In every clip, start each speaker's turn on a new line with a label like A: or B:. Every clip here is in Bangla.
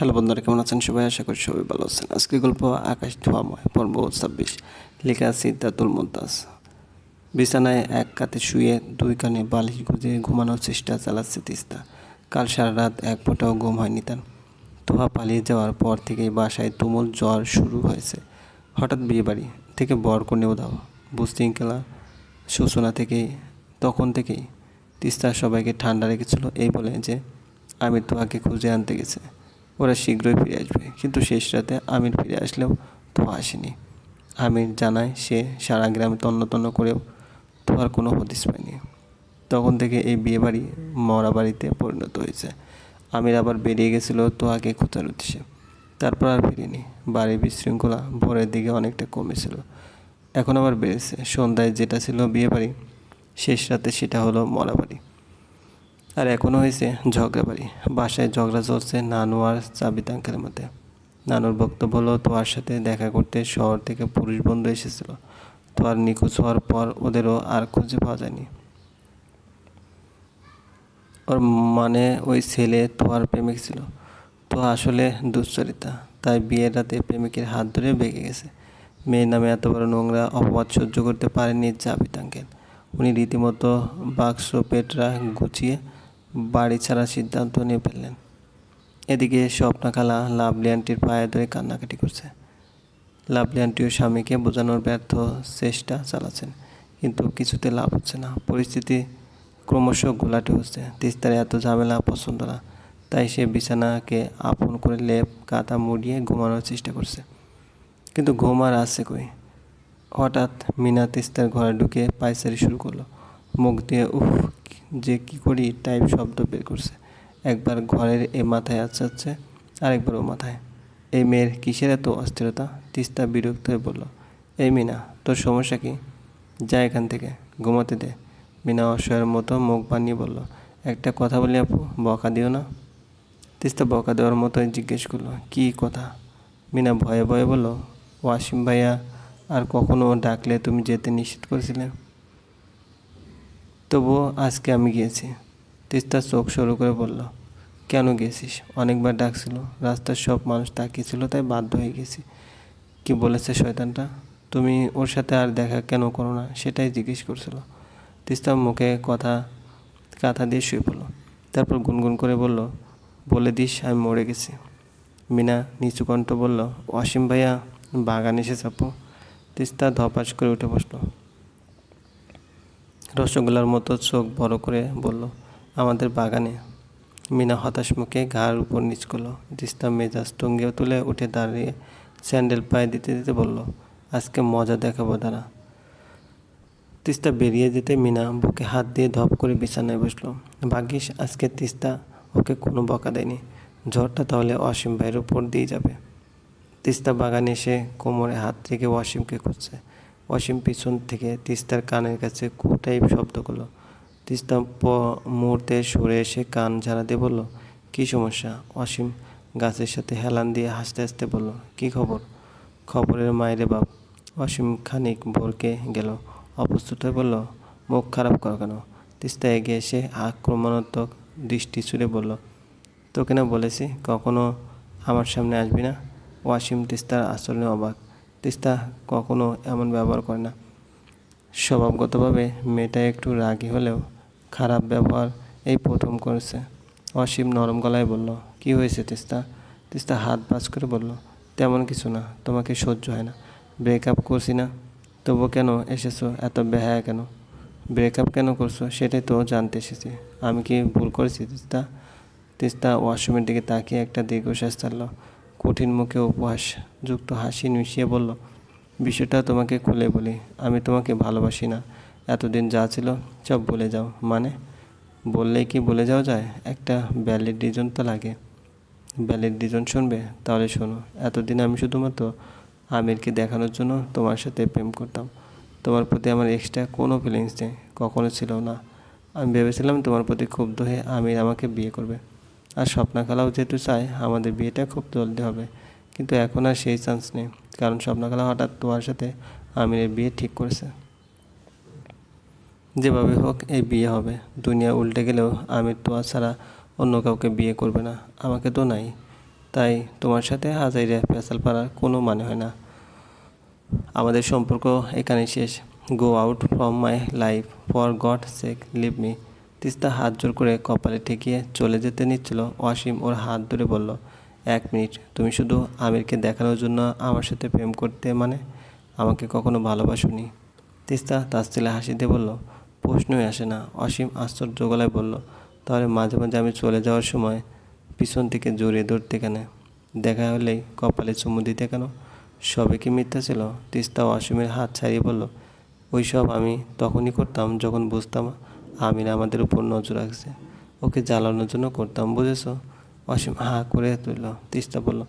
A: হ্যালো বন্ধুরা, কেমন আছেন? সবাই আশা করি সবাই ভালো আছেন। আজকে গল্প আকাশ ধোয়াময় পর্ব ছাব্বিশ। লেখা দাতুল মুমতাজ বিছানায় এক কাতে শুয়ে দুই কানে বালিশ গুঁজে ঘুমানোর চেষ্টা চালাচ্ছে তিস্তা। কাল সারা রাত এক ফোঁটাও ঘুম হয়নি তার। তোহা পালিয়ে যাওয়ার পর থেকেই বাসায় তুমুল জ্বর শুরু হয়েছে। হঠাৎ বিয়ে বাড়ি থেকে বর কনেও দাও বুশৃঙ্খলা সূচনা থেকেই, তখন থেকেই তিস্তা সবাইকে ঠান্ডা রেখেছিল। এই বলে যে, আমি তোহাকে খুঁজে আনতে গেছে। ওরা শীঘ্রই ফিরে আসবে। কিন্তু শেষ রাতে আমির ফিরে আসলেও তো আসেনি। আমির জানায় সে সারা গ্রামে তন্ন তন্ন করেও তো আর কোনো হদিস পায়নি। তখন থেকে এই বিয়ে বাড়ি মরা বাড়িতে পরিণত হয়েছে। আমির আবার বেরিয়ে গেছিল তোহাকে খোঁজার উদ্দেশ্যে। তারপর আর ফিরিনি। বাড়ির বিশৃঙ্খলা ভোরের দিকে অনেকটা কমেছিল। এখন আবার বেড়েছে। সন্ধ্যায় যেটা ছিল বিয়ে বাড়ি শেষ রাতে সেটা হলো মরা বাড়ি আর এখনও হয়েছে ঝগড়া বাড়ি। বাসায় ঝগড়া চলছে নানু আর চাবিত আঙ্কেলের মধ্যে। নানুর বক্তব্য হলো তোয়ার সাথে দেখা করতে শহর থেকে পুরুষ বন্ধু এসেছিল। তোয়ার নিখোঁজ হওয়ার পর ওদেরও আর খুঁজে পাওয়া যায়নি। ওর মানে ওই ছেলে তোয়ার প্রেমিক ছিল। তো আসলে দুশ্চরিতা, তাই বিয়ের রাতে প্রেমিকের হাত ধরে বেঁকে গেছে। মেয়ের নামে এত বড় নোংরা অপবাদ সহ্য করতে পারেনি জাবিত আঙ্কেল উনি রীতিমতো বাক্স পেটরা গুছিয়ে বাড়ি ছাড়ার সিদ্ধান্ত নিয়ে ফেললেন। এদিকে স্বপ্নাখালা লাভলি আন্টির পায়ে ধরে কান্নাকাটি করছে। লাভলি আন্টিও স্বামীকে বোঝানোর ব্যর্থ চেষ্টা চালাচ্ছেন, কিন্তু কিছুতে লাভ হচ্ছে না। পরিস্থিতি ক্রমশ গোলাটে হচ্ছে তিস্তার এত ঝামেলা পছন্দ না, তাই সে বিছানাকে আপন করে লেপ কাঁথা মুড়িয়ে ঘুমানোর চেষ্টা করছে। কিন্তু ঘুম আর আসছে কই? হঠাৎ মিনা তিস্তার ঘরে ঢুকে পায়চারি শুরু করল। মুখ দিয়ে উফ যে কি করি টাইপ শব্দ বের করছে। একবার ঘরের এ মাথায় আচ্ছাচ্ছে আরেকবার ও মাথায়। এই মেয়ের কিসের এত অস্থিরতা? তিস্তা বিরক্ত হয়ে বলল, এই মিনা, তোর সমস্যা কি? যা এখান থেকে, ঘুমাতে দে। মিনা অসহায়ের মতো মুখ বানিয়ে বলল, একটা কথা বলি আপু, বকা দিও না? তিস্তা বকা দেওয়ার মতোই জিজ্ঞেস করল, কী কথা? মিনা ভয়ে ভয়ে বলল, ওয়াসিম ভাইয়া, আর কখনো ডাকলে তুমি যেতে নিষেধ করেছিলে? তবুও আজকে আমি গিয়েছি তিস্তা চোখ সরু করে বলল, কেন গেছিস? অনেকবার ডাকছিল। রাস্তার সব মানুষ তাকিয়েছিল তাই বাধ্য হয়ে গেছি। কি বলেছে শয়তানটা? তুমি ওর সাথে আর দেখা কেন করো না? সেটাই জিজ্ঞেস করছিল। তিস্তা মুখে কথা, কাঁথা দিয়ে শুয়ে পড়ল। তারপর গুনগুন করে বলল, বলে দিস, আমি মরে গেছি। মিনা নিচু কণ্ঠ বলল, অসীম ভাইয়া, বাগান এসে চাপো তিস্তা ধপাস করে উঠে বসল। রসগোল্লার মতো চোখ বড় করে বলল, আমাদের বাগানে মিনা হতাশ মুখে ঘাড় উপর নিচ করল। তিস্তা মেজাজ টঙ্গিয়ে তুলে উঠে দাঁড়িয়ে স্যান্ডেল পায়ে দিতে দিতে বলল, আজকে মজা দেখাবো দাঁড়া। তিস্তা বেরিয়ে যেতে মিনা বুকে হাত দিয়ে ধপ করে বিছানায় বসল। ভাগ্যিস, আজকে তিস্তা ওকে কোনো বকা দেয়নি। ঝড়টা তাহলে অসীম ভাইয়ের উপর দিয়ে যাবে। তিস্তা বাগানে এসে কোমরে হাত রেখে অসীমকে খুঁজছে। অসীম পিছন থেকে তিস্তার কানের কাছে কু টাইপ শব্দ করল। তিস্তা মুহূর্তে সরে এসে কান ঝাড়া দিয়ে বলল, কী সমস্যা? অসীম গাছের সাথে হেলান দিয়ে হাসতে হাসতে বলল, কি খবর? খবরের মায়েরে বাপ। অসীম খানিক ভরকে গেল অপ্রস্তুত হয়ে বলল, মুখ খারাপ কর কেন? তিস্তা এগিয়ে এসে আক্রমণাত্মক দৃষ্টি ছুড়ে বলল, তোকে না বলেছি কখনো আমার সামনে আসবি না? ওয়াসিম তিস্তার আচরণে অবাক। তিস্তা কখনো এমন ব্যবহার করে না। স্বভাবগতভাবে মেয়েটা একটু রাগী হলেও খারাপ ব্যবহার এই প্রথম করেছে। অসীম নরম গলায় বলল, কি হয়েছে তিস্তা তিস্তা হাত বাজ করে বলল, তেমন কিছু না, তোমাকে সহ্য হয় না। ব্রেকআপ করছি না। তবু কেন এসেছ? এত বেহায়া কেন? ব্রেকআপ কেন করছ? সেটাই তো জানতে এসেছি। আমি কি ভুল করেছি তিস্তা তিস্তা ওয়াশরুমের দিকে তাকিয়ে একটা দীর্ঘশ্বাস ছাড়ল। কঠিন মুখে উপহাস যুক্ত হাসি মিশিয়ে বলল, বিষয়টা তোমাকে খুলে বলি, আমি তোমাকে ভালোবাসি না। এতদিন যা ছিল সব বলে যাও। মানে? বললেই কি বলে যাওয়া যায়? একটা ব্যালিড রিজন তো লাগে। ব্যালিড রিজন শুনবে? তাহলে শোনো, এতদিন আমি শুধুমাত্র আমিরকে দেখানোর জন্য তোমার সাথে প্রেম করতাম। তোমার প্রতি আমার এক্সট্রা কোনো ফিলিংস নেই, কখনো ছিল না। আমি ভেবেছিলাম তোমার প্রতি ক্ষুব্ধ হয়ে আমির আমাকে বিয়ে করবে। আর স্বপ্নাখালাও যেহেতু চায়, আমাদের বিয়েটা খুব জলদি হবে। কিন্তু এখন আর সেই চান্স নেই, কারণ স্বপ্নাখালা হঠাৎ তোমার সাথে আমিরের বিয়ে ঠিক করেছে। যেভাবে হোক, এই বিয়ে হবে। দুনিয়া উল্টে গেলেও আমির তোয়া ছাড়া অন্য কাউকে বিয়ে করবে না, আমাকে তো নাই। তাই তোমার সাথে হাজাইরা পেঁচাল পাড়ার কোনো মানে হয় না। আমাদের সম্পর্ক এখানে শেষ। Go out from my life for God sake leave me Teesta হাত জোর করে কপালে ঠেকিয়ে চলে যেতে নিচ্ছিল অসীম। ওর হাত ধরে বলল, এক মিনিট, তুমি শুধু আমিরকে দেখানোর জন্য আমার সাথে প্রেম করতে মানে? আমাকে কখনো ভালোবাসুনি? তিস্তা তাস্তিলে হাসি দিয়ে বলল, প্রশ্নই আসে না। অসীম আশ্চর্য গলায় বলল, তাহলে মাঝে মাঝে আমি চলে যাওয়ার সময় পিছন থেকে জড়িয়ে ধরতে কেন? দেখা হলেই কপালে চুমু দিতে কেন? সবে কি মিথ্যা ছিল? তিস্তা অসীমের হাত ছাড়িয়ে বলল ওই সব আমি তখনই করতাম যখন বুঝতাম আমির আমাদের উপর নজর রাখছে। ওকে জ্বালানোর জন্য করতাম, বুঝেছ? অসীম হা করে তুলল, তিস্তা বলল,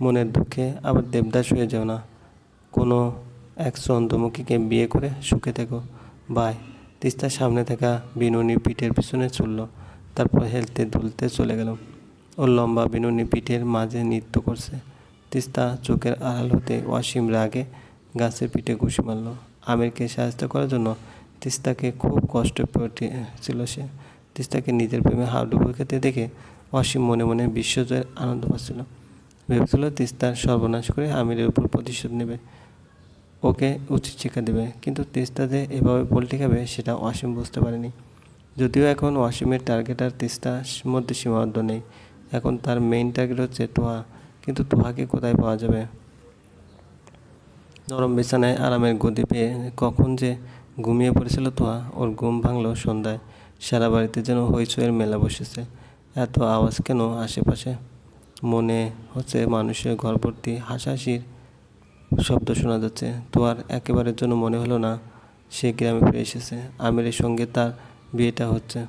A: মনের দুঃখে আবার দেবদাস হয়ে যাও না। কোনো এক চন্দ্রমুখীকে বিয়ে করে সুখে থেকো। বাই। তিস্তার সামনে থাকা বিনুনি পিঠের পিছনে চলল তারপর হেলতে দুলতে চলে গেল। ওর লম্বা বিনুনি পিঠের মাঝে নৃত্য করছে। তিস্তা চোখের আড়াল হতে অসীম রাগে গাছের পিঠে ঘুষি মারল। আমিরকে সাহায্য করার জন্য তিস্তাকে খুব কষ্ট পেয়েছিল সে। তিস্তাকে নিজের প্রেমে হাডুবু খেতে দেখে অসীম মনে মনে বিশ্বজয়ের আনন্দ পাচ্ছিল। ভেবেছিল তিস্তার সর্বনাশ করে আমিরের উপর প্রতিশোধ নেবে, ওকে উচিত শিক্ষা দেবে। কিন্তু তিস্তা যে এভাবে পোল্টে খাবে, সেটা অসীম বুঝতে পারেনি। যদিও এখন অসীমের টার্গেট আর তিস্তার মধ্যে সীমাবদ্ধ নেই। এখন তার মেইন টার্গেট হচ্ছে টোহা কিন্তু টোহাকে কোথায় পাওয়া যাবে? নরম বিছানায় আরামের গদি পেয়ে কখন যে ঘুমিয়ে পড়েছিল তোয়া। ওর ঘুম ভাঙল সন্ধ্যায়। সারা বাড়িতে যেন হইচইয়ের মেলা বসেছে। এত আওয়াজ কেন আশেপাশে? মনে হচ্ছে মানুষের ঘর ভর্তি হাসাহাসির শব্দ শোনা যাচ্ছে। তোয়ার একেবারের জন্য মনে হলো না, সে গ্রামে ফিরে এসেছে। আমিরের সঙ্গে তার বিয়েটা হচ্ছে।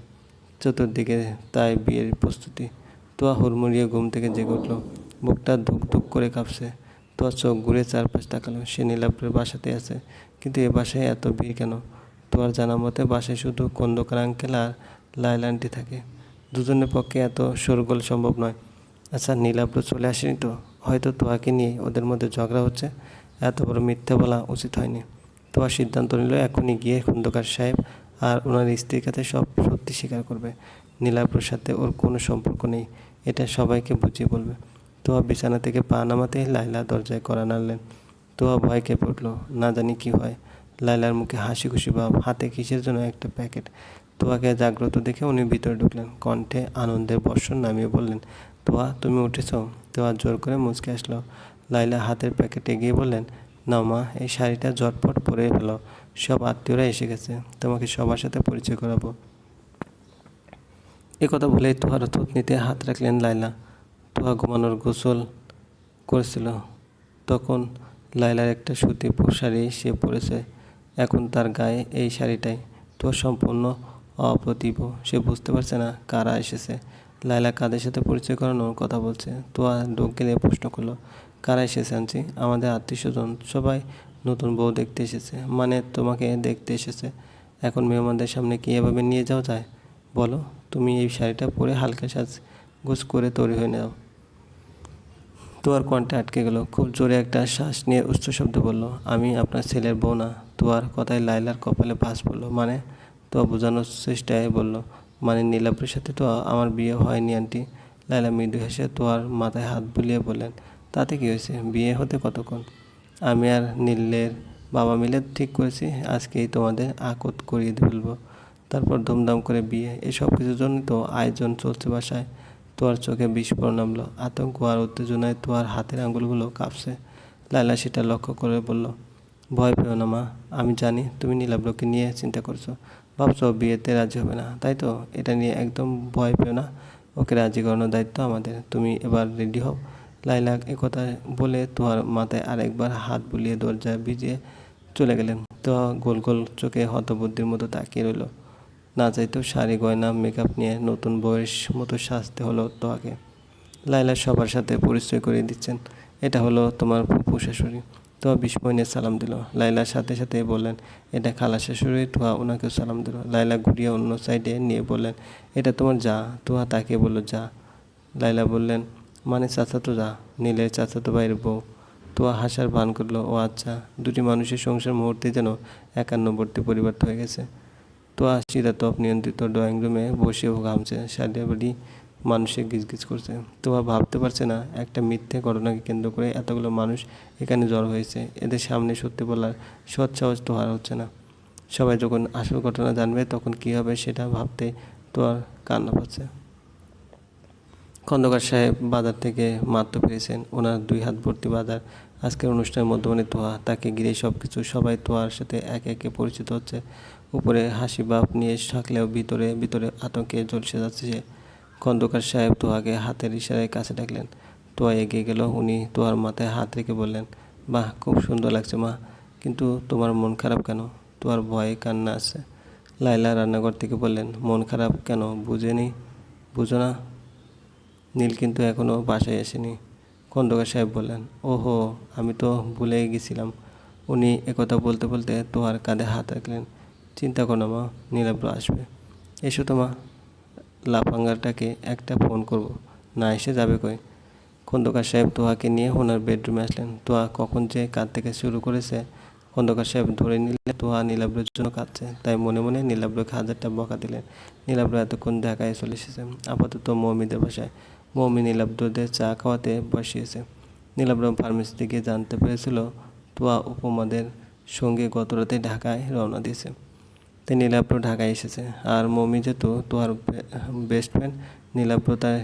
A: চতুর্দিকে তাই বিয়ের প্রস্তুতি। তোয়া হুড়মুড়িয়ে ঘুম থেকে জেগে উঠল। বুকটা ধুক ধুক করে কাঁপছে। তোর চোখ ঘুরে চারপাশ তাকালো। সে নীলাপুরের বাসাতে আছে। কিন্তু এ বাসায় এত ভিড় কেন? তোর জানা মতে বাসায় শুধু কন্দকার আঙ্কেল আর লাইলান্টি থাকে। দুজনের পক্ষে এত সরগোল সম্ভব নয়। আচ্ছা নীলাপুর চলে আসেনি তো? হয়তো তোয়াকে নিয়ে ওদের মধ্যে ঝগড়া হচ্ছে। এত বড় মিথ্যে বলা উচিত হয়নি। তোয়া সিদ্ধান্ত নিল, এখনই গিয়ে খন্দকার সাহেব আর ওনার স্ত্রীর কাছে সব সত্যি স্বীকার করবে। নীলাপুর সাথে ওর কোনো সম্পর্ক নেই। এটা সবাইকে বুঝিয়ে বলবে। তোয়া বিছানা থেকে পা নামাতে লাইলা দরজায় করা নাড়লেন। তোয়া ভয় কেঁপে উঠল, না জানি কি হয়। লাইলার মুখে হাসি খুশি ভাব, হাতে কিসের জন্য একটা প্যাকেট? তোয়াকে জাগ্রত দেখে উনি ভিতরে ঢুকলেন, কণ্ঠে আনন্দের বর্ষণ নামিয়ে বললেন তোয়া তুমি উঠেছ? তোয়া জোর করে মুচকে আসলো। লাইলা হাতের প্যাকেট এগিয়ে বললেন না মা, এই শাড়িটা জটপট পরে ফেলো, সব আত্মীয়রা এসে গেছে, তোমাকে সবার সাথে পরিচয় করাবো। এ কথা বলেই তোহার থুতনিতে হাত রাখলেন লাইলা তোহা ঘুমানোর গোসল করেছিল। তখন লাইলার একটা সুতি শাড়ি সে পরেছে। এখন তার গায়ে এই শাড়িটাই। তো সম্পূর্ণ অপ্রতিভ। সে বুঝতে পারছে না কারা এসেছে। লাইলা কাদের সাথে পরিচয় করানোর কথা বলছে। তোয়া ডোক গেলে প্রশ্ন করল, কারা এসেছে আনছি আমাদের আত্মীয় স্বজন। সবাই নতুন বউ দেখতে এসেছে। মানে তোমাকে দেখতে এসেছে। এখন মেহমানদের সামনে কি এভাবে নিয়ে যাওয়া যায়? বলো, তুমি এই শাড়িটা পরে হালকা সাজ গোছ করে তৈরি হয়ে নাও। তোয়ার কণ্ঠে আটকে গেল। খুব জোরে একটা শ্বাস নিয়ে উচ্চ শব্দ বলল, আমি আপনার ছেলের বউ না। তোয়ার কথায় লাইলার কপালে ভাস পড়ল। মানে? তো বোঝানোর চেষ্টায় বলল মানে নীলাপুরের সাথে তো আমার বিয়ে হয়নি, আন্টি। লাইলা মৃদু হেসে তোয়ার মাথায় হাত বুলিয়ে বললেন, তাতে কী হয়েছে? বিয়ে হতে কতক্ষণ? আমি আর নীলের বাবা মিলে ঠিক করেছি, আজকেই তোমাদের আকত করিয়ে ফেলব। তারপর ধুমধাম করে বিয়ে, এসব কিছুর জন্য তো আয়োজন চলছে বাসায়। তোয়ার চোখে বিস্ফোরণ নামলো। আতঙ্ক আর উত্তেজনায় তোয়ার হাতের আঙুলগুলো কাঁপছে। লাইলা সেটা লক্ষ্য করে বলল, ভয় পেও না মা, আমি জানি তুমি নীলাব্রকে নিয়ে চিন্তা করছ। ভাবছ বিয়েতে রাজি হবে না, তাই তো? এটা নিয়ে একদম ভয় পেও না। ওকে রাজি করানোর দায়িত্ব আমাদের, তুমি এবার রেডি হও। লাইলা একথা বলে তোমার মাথায় আরেকবার হাত বুলিয়ে দরজা ভিজিয়ে চলে গেলেন। তো গোল গোল চোখে হতবুদ্ধির মতো তাকিয়ে রইল। না চাইতেও শাড়ি, গয়না মেকআপ নিয়ে নতুন বয়স মতো সাজতে হলো তোয়াকে লাইলা সবার সাথে পরিচয় করিয়ে দিচ্ছেন। এটা হলো তোমার ফুপু শাশুড়ি। তো বিস্ময় নিয়ে সালাম দিল। লাইলার সাথে সাথে বললেন, এটা খালা শাশুড়ি তুয়া ওনাকেও সালাম দিল। লাইলা ঘুরিয়ে অন্য সাইডে নিয়ে বললেন, এটা তোমার যা। তুয়া তাকে বলল, যা। লাইলা বললেন মানে চাচা তো যা নীলের চাচা তো ভাইয়ের বউ। তোয়া হাসার ভান করল, ও আচ্ছা দুটি মানুষের সংসার মুহূর্তে যেন একান্নবর্তী পরিবর্তন হয়ে গেছে। তো সিধা তপ নিয়ন্ত্রিত ড্রয়িং রুমে বসেও ঘামছে শাড়ি বাড়ি মানুষে গিজগিজ করছে। তোয়া ভাবতে পারছে না, একটা মিথ্যে ঘটনাকে কেন্দ্র করে এতগুলো মানুষ এখানে জড়ো হয়েছে। এদের সামনে সত্যি বলার সৎ সাহস তো আর হচ্ছে না। সবাই যখন আসল ঘটনা জানবে, তখন কী হবে সেটা ভাবতে তো আর কান্না পাচ্ছে। খন্দকার সাহেব বাজার থেকে মাত্র ফিরেছেন ওনার দুই হাত ভর্তি বাজার আজকের অনুষ্ঠানের মধ্যমণি তোয়া তাকে ঘিরে সব কিছু সবাই তোয়ার সাথে একে একে পরিচিত হচ্ছে। উপরে হাসি বাপ নিয়ে থাকলেও ভিতরে ভিতরে আতঙ্কে জ্বলসে যাচ্ছে সে। খন্দকার সাহেব তোয়াকে হাতের ইশারায় কাছে ডাকলেন। তোয়া এগিয়ে গেল, উনি তোয়ার মাথায় হাত রেখে বললেন, বাহ, খুব সুন্দর লাগছে মা, কিন্তু তোমার মন খারাপ কেন? তোয়ার ভয়ে কান্না আছে। লাইলা রান্নাঘর থেকে বললেন, মন খারাপ কেন? বুঝেনি? বুঝো না? নীল কিন্তু এখনও বাসায় আসেনি। খন্দকার সাহেব বললেন, ওহো, আমি তো ভুলে গেছিলাম। উনি একথা বলতে বলতে তোহার কাঁধে হাত রাখলেন। চিন্তা করো মা নীলাব্র আসবে। এসো তো মা, লাফাঙ্গারটাকে একটা ফোন করব। না এসে যাবে কই? খন্দকার সাহেব তোহাকে নিয়ে ওনার বেডরুমে আসলেন। তোহা কখন যে কাঁদ থেকে শুরু করেছে, খন্দকার সাহেব ধরে নিলে তোহা নীলাব্রের জন্য কাঁদছে। তাই মনে মনে নীলাব্রকে হাজারটা বকা দিলেন। নীলাব্র এতক্ষণ ঢাকায় চলে এসেছে, আপাতত মৌমিদের বাসায়। মৌমি নীলাব্রদের চা খাওয়াতে বসিয়েছে। নীলাব্র ফার্মেসি থেকে জানতে পেরেছিল, তোয়া উপমাদের সঙ্গে গত রাতে ঢাকায় রওনা দিয়েছে। তাই নীলাব্র ঢাকায় এসেছে। আর মৌমি যেহেতু তোয়ার বেস্ট ফ্রেন্ড নীলাব্র তার,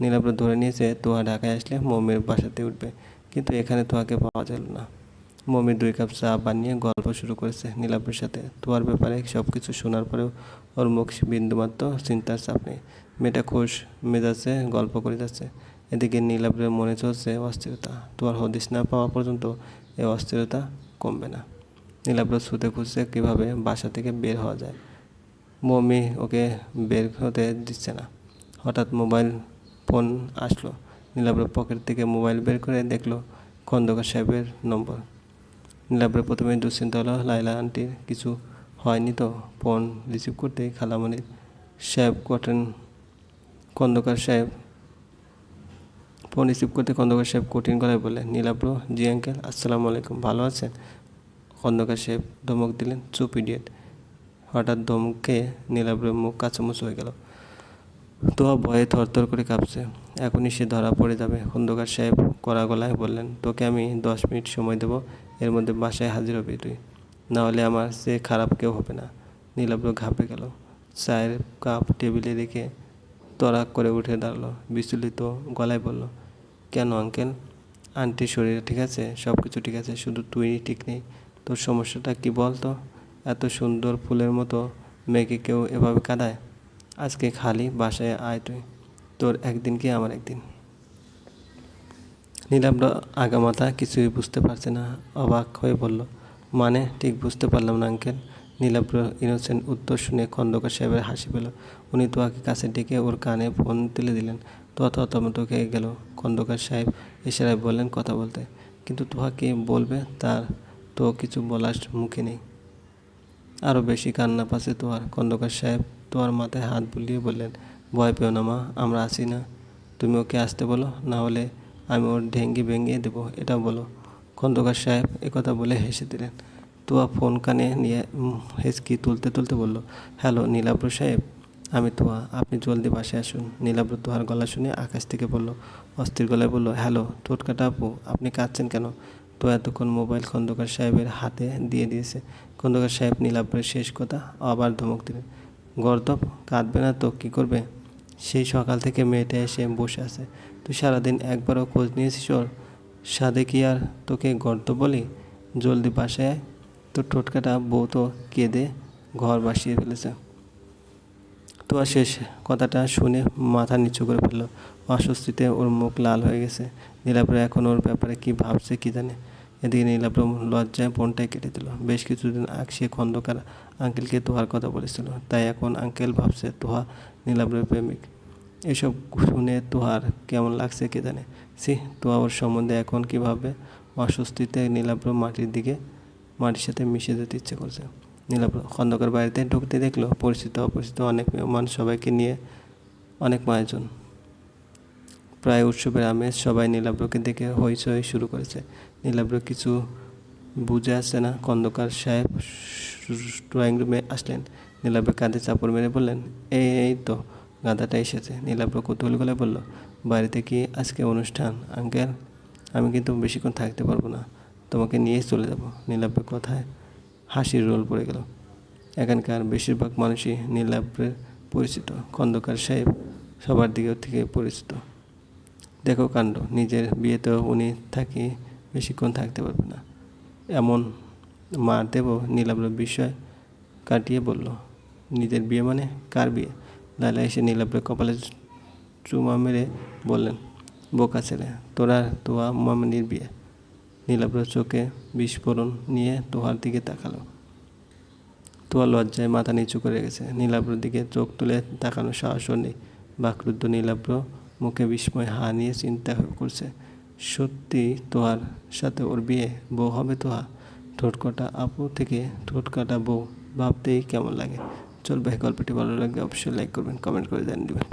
A: নীলাব্র ধরে নিয়েছে, তোয়া ঢাকায় আসলে মৌমির বাসাতে উঠবে। কিন্তু এখানে তোয়াকে পাওয়া গেল না। মমি দুই কাপ চা বানিয়ে গল্প শুরু করেছে নীলাব্রের সাথে। তোয়ার ব্যাপারে সব কিছু শোনার পরেও ওর মুখ বিন্দুমাত্র চিন্তার চাপ নেই। মেয়েটা খুশ মেজাজে গল্প করে যাচ্ছে এদিকে নীলাব্রের মনে চলছে অস্থিরতা। তোয়ার হদিস না পাওয়া পর্যন্ত এই অস্থিরতা কমবে না। নীলাব্র ছুতে খুঁজছে কীভাবে বাসা থেকে বের হওয়া যায়। মমি ওকে বের হতে দিচ্ছে না। হঠাৎ মোবাইল ফোন আসলো। নীলাব্র পকেট থেকে মোবাইল বের করে দেখল খন্দকার সাহেবের নম্বর। নীলাব্রের প্রথমে দুশ্চিন্তা হলো লাইলা আন্টির কিছু হয়নি তো। ফোন রিসিভ করতেই খালামণির সাহেব কটেন খন্দকার সাহেব। ফোন রিসিভ করতে খন্দকার সাহেব কঠিন গলায় বললেন নীলাব্র জি আঙ্কেল আসসালামু আলাইকুম, ভালো আছেন? খন্দকার সাহেব ধমক দিলেন, চুপ ইডিয়েট হঠাৎ ধমকে নীলাব্রের মুখ কাছামুচ হয়ে গেল। তোয়া ভয়ে থরথর করে কাঁপছে। এখনই সে ধরা পড়ে যাবে। খন্দকার সাহেব কড়া গলায় বললেন, তোকে আমি দশ মিনিট সময় দেবো। এর মধ্যে বাসায় হাজির হবি তুই না হলে আমার সে খারাপ কেউ হবে না। নীলাব্র ঘাপে গেল। চায়ের কাপ টেবিলে রেখে তরাক করে উঠে দাঁড়াল। বিচলিত গলায় বলল, কেন আঙ্কেল? আন্টির শরীর ঠিক আছে? সব কিছু ঠিক আছে। শুধু তুই ঠিক নেই। তোর সমস্যাটা কি বল তো? এত সুন্দর ফুলের মতো মেয়েকে কেউ এভাবে কাঁদায়? আজকে খালি বাসায় আয় তুই। তোর একদিন কি আমার একদিন? নীলাব্র আগামাতা কিছুই বুঝতে পারছে না। অবাক হয়ে বলল মানে? ঠিক বুঝতে পারলাম না, আঙ্কেল। নীলাব্র ইনোসেন্ট উত্তর শুনে খন্দকার সাহেবের হাসি পেল। উনি তোয়াকে কাছে ডেকে ওর কানে ফোন তুলে দিলেন। তোয়া খেয়ে গেল। খন্দকার সাহেব ইশারায় বললেন কথা বলতে। কিন্তু কি বলবে? তার তো কিছু বলার মুখে নেই। আরও বেশি কান্না পাচ্ছে তোয়ার। খন্দকার সাহেব তোয়ার মাথায় হাত বুলিয়ে বললেন, ভয় পেও না মা, আমরা আসি না। তুমি ওকে আসতে বলো, না হলে আমি ওর ঢেঙ্গি ভেঙিয়ে দেবো এটা বলো। খন্দকার সাহেব একথা বলে হেসে দিলেন। তোয়া ফোন কানে নিয়ে হেসকি তুলতে তুলতে বলল, হ্যালো নীলাব্র সাহেব। আমি তোয়া, আপনি জলদি বাসায় আসুন। নীলাব্র তোহার গলা শুনে আকাশ থেকে বলল, অস্থির গলায় বলল, হ্যালো, টোটকাটা আপু, আপনি কাঁদছেন কেন? তো এতক্ষণ মোবাইল খন্দকার সাহেবের হাতে দিয়ে দিয়েছে। খন্দকার সাহেব নীলাব্রের শেষ কথা আবার ধমক দিলেন গর্দব কাঁদবে না তো, কী করবে? সেই সকাল থেকে মেয়েটা এসে বসে আছে। তুই সারাদিন একবারও খোঁজ নিয়েছিস ওর? সাদে কি আর তোকে গর্ত বলি? জলদি বাসায় তোর টোটকাটা বউ তো কেঁদে ঘর বাসিয়ে ফেলেছে। তো আর শেষ কথাটা শুনে মাথা নিচু করে ফেলল। অস্বস্তিতে ওর মুখ লাল হয়ে গেছে। নীলাব্র এখন ওর ব্যাপারে কি ভাবছে কি জানে? এদিকে নীলাব্র লজ্জায় ফোনটাই কেটে দিল। বেশ কিছুদিন আগ সে খন্দকার আঙ্কেলকে তোহার কথা বলেছিল। তাই এখন আঙ্কেল ভাবছে তোহা নীলাব্রের প্রেমিক। এসব শুনে তোহার কেমন লাগছে কে জানে সি তোহা ওর সম্বন্ধে এখন কীভাবে অস্বস্তিতে নীলাব্র মাটির দিকে, মাটির সাথে মিশে যেতে ইচ্ছে করছে। নীলাব্র খন্দকার বাড়িতে ঢুকতে দেখল, পরিচিত অপরিচিত অনেক মানুষ সবাইকে নিয়ে অনেক আয়োজন প্রায় উৎসবের আমেজ সবাই নীলাব্রকে দেখে হইচই শুরু করেছে। নীলাব্র কিছু বুঝে আসছে না। খন্দকার সাহেব ড্রয়িং রুমে আসলেন। নীলাব্র কাঁধে চাপড় মেরে বললেন এই এই তো গাধাটা এসেছে। নীলাব্র কৌতূহল গলায় বলল, বাড়িতে কি আজকে অনুষ্ঠান, আঙ্কেল? আমি কিন্তু বেশিক্ষণ থাকতে পারব না। তোমাকে নিয়ে চলে যাব। নীলাব্রের কথায় হাসির রোল পড়ে গেল। এখানকার বেশিরভাগ মানুষই নীলাব্রের পরিচিত, খন্দকার সাহেব সবার দিকে থেকে পরিচিত। দেখো কাণ্ড, নিজের বিয়েতেও উনি থাকি বেশিক্ষণ থাকতে পারবে না। এমন মার দেব নীলাব্র বিষয় কাটিয়ে বলল, নিজের বিয়ে মানে কার বিয়ে? লালা এসে নীলাব্রের কপালে চুমা মেরে বললেন, বোকা ছেলে, তোরা তোয়া মামনির বিয়ে। নীলাব্র চোখে বিস্ফোরণ নিয়ে তোহার দিকে তাকালো। তোয়া লজ্জায় মাথা নিচু করে গেছে। নীলাব্রর দিকে চোখ তুলে তাকানোর সাহসও নেই। বাকরুদ্ধ নীলাব্র মুখে বিস্ময় হা নিয়ে চিন্তা করছে, সত্যি তোহার সাথে ওর বিয়ে? বউ হবে তোহা? ঠোঁটকাটা আপু থেকে ঠোঁটকাটা বউ, ভাবতেই কেমন লাগে। চল ভাই গল্পটি ভালো লাগলে অবশ্যই লাইক করবেন কমেন্ট করে জানিয়ে দেবেন।